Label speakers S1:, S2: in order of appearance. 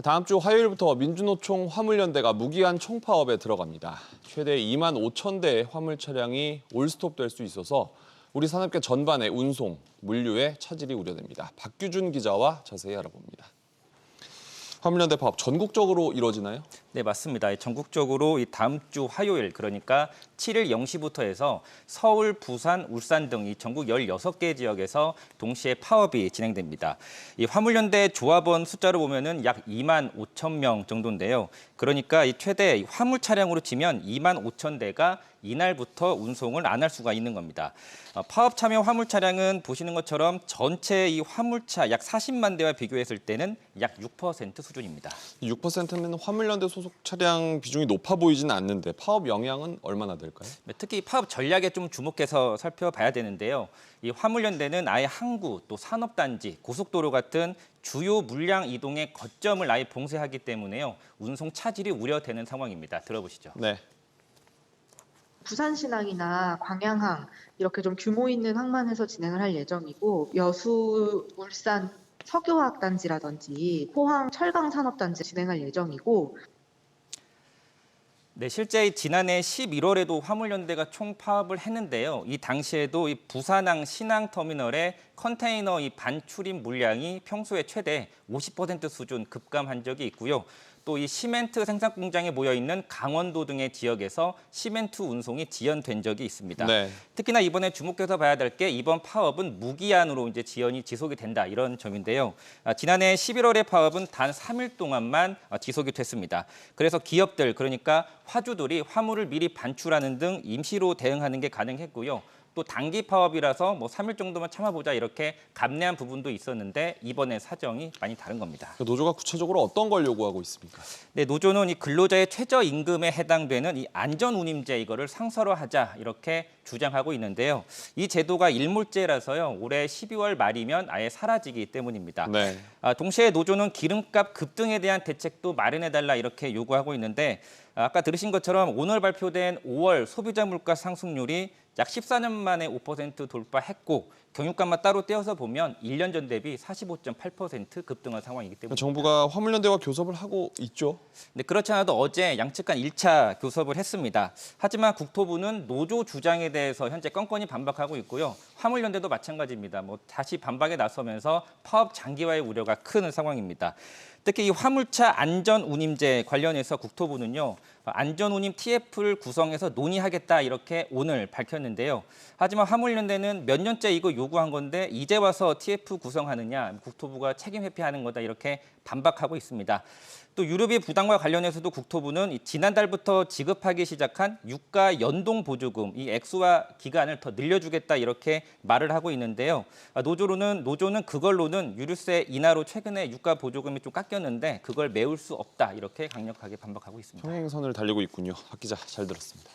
S1: 다음 주 화요일부터 민주노총 화물연대가 무기한 총파업에 들어갑니다. 최대 2만 5천 대의 화물 차량이 올스톱될 수 있어서 우리 산업계 전반의 운송, 물류에 차질이 우려됩니다. 박규준 기자와 자세히 알아봅니다. 화물연대 파업 전국적으로 이루어지나요?
S2: 네, 맞습니다. 전국적으로 이 다음 주 화요일 그러니까 7일 0시부터 해서 서울, 부산, 울산 등 이 전국 16개 지역에서 동시에 파업이 진행됩니다. 이 화물연대 조합원 숫자로 보면은 약 2만 5천 명 정도인데요. 그러니까 이 최대 이 화물 차량으로 치면 2만 5천 대가 이날부터 운송을 안 할 수가 있는 겁니다. 어, 파업 참여 화물 차량은 보시는 것처럼 전체 이 화물차 약 40만 대와 비교했을 때는 약 6% 수준입니다.
S1: 6%면 화물연대 소속 차량 비중이 높아 보이지는 않는데 파업 영향은 얼마나 될까요?
S2: 네, 특히 파업 전략에 좀 주목해서 살펴봐야 되는데요. 이 화물연대는 아예 항구, 또 산업단지, 고속도로 같은 주요 물량 이동의 거점을 아예 봉쇄하기 때문에요. 운송 차질이 우려되는 상황입니다. 들어보시죠.
S1: 네.
S3: 부산신항이나 광양항 이렇게 좀 규모 있는 항만에서 진행을 할 예정이고 여수, 울산 석유화학단지라든지 포항 철강산업단지 진행할 예정이고
S2: 네, 실제 이 지난해 11월에도 화물연대가 총파업을 했는데요. 이 당시에도 이 부산항 신항 터미널에 컨테이너 이 반출입 물량이 평소에 최대 50% 수준 급감한 적이 있고요. 또 이 시멘트 생산 공장에 모여 있는 강원도 등의 지역에서 시멘트 운송이 지연된 적이 있습니다.
S1: 네.
S2: 특히나 이번에 주목해서 봐야 될 게 이번 파업은 무기한으로 이제 지연이 지속이 된다 이런 점인데요. 아, 지난해 11월의 파업은 단 3일 동안만 아, 지속이 됐습니다. 그래서 기업들 그러니까 화주들이 화물을 미리 반출하는 등 임시로 대응하는 게 가능했고요. 또 단기 파업이라서 뭐 3일 정도만 참아보자 이렇게 감내한 부분도 있었는데 이번에 사정이 많이 다른 겁니다.
S1: 그 노조가 구체적으로 어떤 걸 요구하고 있습니까?
S2: 네, 노조는 이 근로자의 최저 임금에 해당되는 이 안전 운임제 이거를 상설화 하자 이렇게 주장하고 있는데요. 이 제도가 일몰제라서요. 올해 12월 말이면 아예 사라지기 때문입니다.
S1: 네.
S2: 아, 동시에 노조는 기름값 급등에 대한 대책도 마련해 달라 이렇게 요구하고 있는데 아, 아까 들으신 것처럼 오늘 발표된 5월 소비자 물가 상승률이 약 14년 만에 5% 돌파했고 경유값만 따로 떼어서 보면 1년 전 대비 45.8% 급등한 상황이기 때문에
S1: 정부가 화물연대와 교섭을 하고 있죠.
S2: 네, 그렇지 않아도 어제 양측 간 1차 교섭을 했습니다. 하지만 국토부는 노조 주장에 대해서 현재 건건히 반박하고 있고요. 화물연대도 마찬가지입니다. 뭐 다시 반박에 나서면서 파업 장기화의 우려가 큰 상황입니다. 특히 이 화물차 안전 운임제 관련해서 국토부는요. 안전 운임 TF를 구성해서 논의하겠다 이렇게 오늘 밝혔는데요. 하지만 화물연대는 몇 년째 이거 요구한 건데 이제 와서 TF 구성하느냐 국토부가 책임 회피하는 거다 이렇게 반박하고 있습니다. 또 유류비 부담과 관련해서도 국토부는 이 지난달부터 지급하기 시작한 유가 연동 보조금 이 액수와 기간을 더 늘려주겠다 이렇게 말을 하고 있는데요. 아, 노조로는 노조는 그걸로는 유류세 인하로 최근에 유가 보조금이 좀 깎였는데 그걸 메울 수 없다 이렇게 강력하게 반박하고 있습니다.
S1: 평행선을 달리고 있군요. 박 기자 잘 들었습니다.